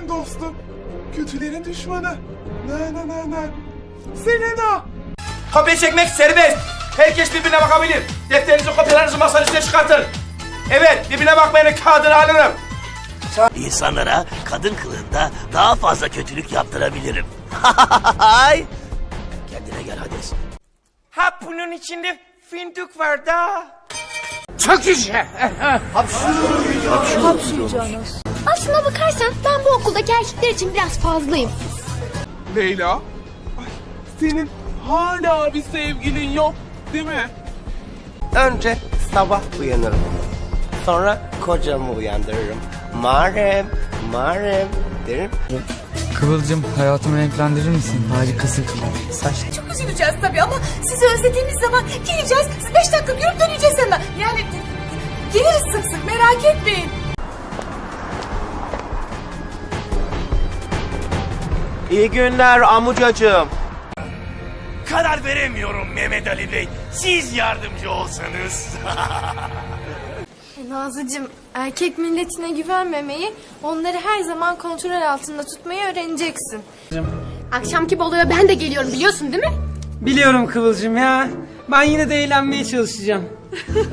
İyilerin dostu, kötülerin düşmanı. Na na na na. Selena. Kopya çekmek serbest. Herkes birbirine bakabilir. Defterinizi, kopyalarınızı masanın üstüne çıkartın. Evet, birbirine bakmayanın kağıdını alırım. İnsanlara kadın kılığında daha fazla kötülük yaptırabilirim. Hay! Kendine gel Hades. Ha bunun içinde fındık var da. Aslına bakarsan ben bu okuldaki erkekler için biraz fazlayım. Leyla. Ay, senin hala bir sevgilin yok değil mi? Önce sabah uyanırım. Sonra kocamı uyandırırım. Marem, marem derim. Kıvılcım hayatımı renklendirir misin? Harikasın. Saç Çok üzüleceğiz tabii ama sizi özlediğimiz zaman geleceğiz. Siz beş dakika görüp döneceğiz hemen. Yani geliriz sık sık merak etmeyin. İyi günler amucacığım. Karar veremiyorum Mehmet Ali Bey. Siz yardımcı olsanız. Nazlıcığım, erkek milletine güvenmemeyi, onları her zaman kontrol altında tutmayı öğreneceksin. Akşamki baloya ben de geliyorum biliyorsun değil mi? Biliyorum Kıvılcım ya. Ben yine de eğlenmeye çalışacağım.